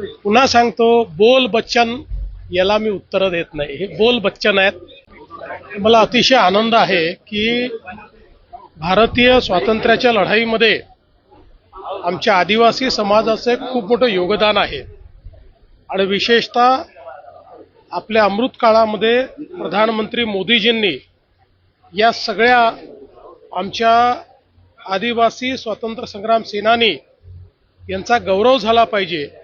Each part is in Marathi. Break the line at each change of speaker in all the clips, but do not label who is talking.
पुन्हा सांगतो बोल बच्चन याला मी उत्तरं देत नाही. हे बोल बच्चन आहेत. मला अतिशय आनंद आहे की भारतीय स्वातंत्र्याच्या लढाईमध्ये आमच्या आदिवासी समाजाचे खूप मोठं योगदान आहे. आणि विशेषतः आपल्या अमृत काळामध्ये प्रधानमंत्री मोदीजींनी या सगळ्या आमच्या आदिवासी स्वातंत्र्य संग्राम सेनानी यांचा गौरव झाला पाहिजे.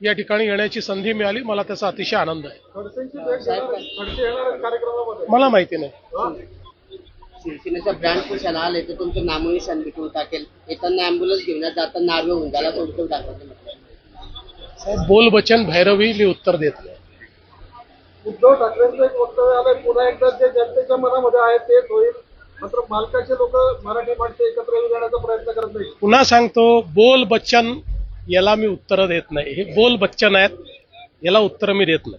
या ठिकाणी येण्याची संधी मिळाली. मला त्याचा अतिशय आनंद आहे. मला माहिती नाही.
हा?
शिवसेनेचा ब्रँड पुशाला आले तर तुमचं नामोनिशान मिटवून टाकेल. येताना अँब्युलन्स घेऊन जाताना नार्वे होऊन झाला ठाकरे
साहेब बोल बचन भैरवी मी उत्तर देत नाही.
उद्धव ठाकरेंचं एक वक्तव्य आलंय पुन्हा एकदा जे जनतेच्या मनामध्ये आहे तेच होईल. मात्र मालकाचे लोक मराठी माणसं एकत्र येऊन जाण्याचा प्रयत्न करत नाही
पुन्हा सांगतो बोल बच्चन याला मी उत्तरं देत नाही. हे बोल बच्चन आहेत याला उत्तरं मी देत नाही.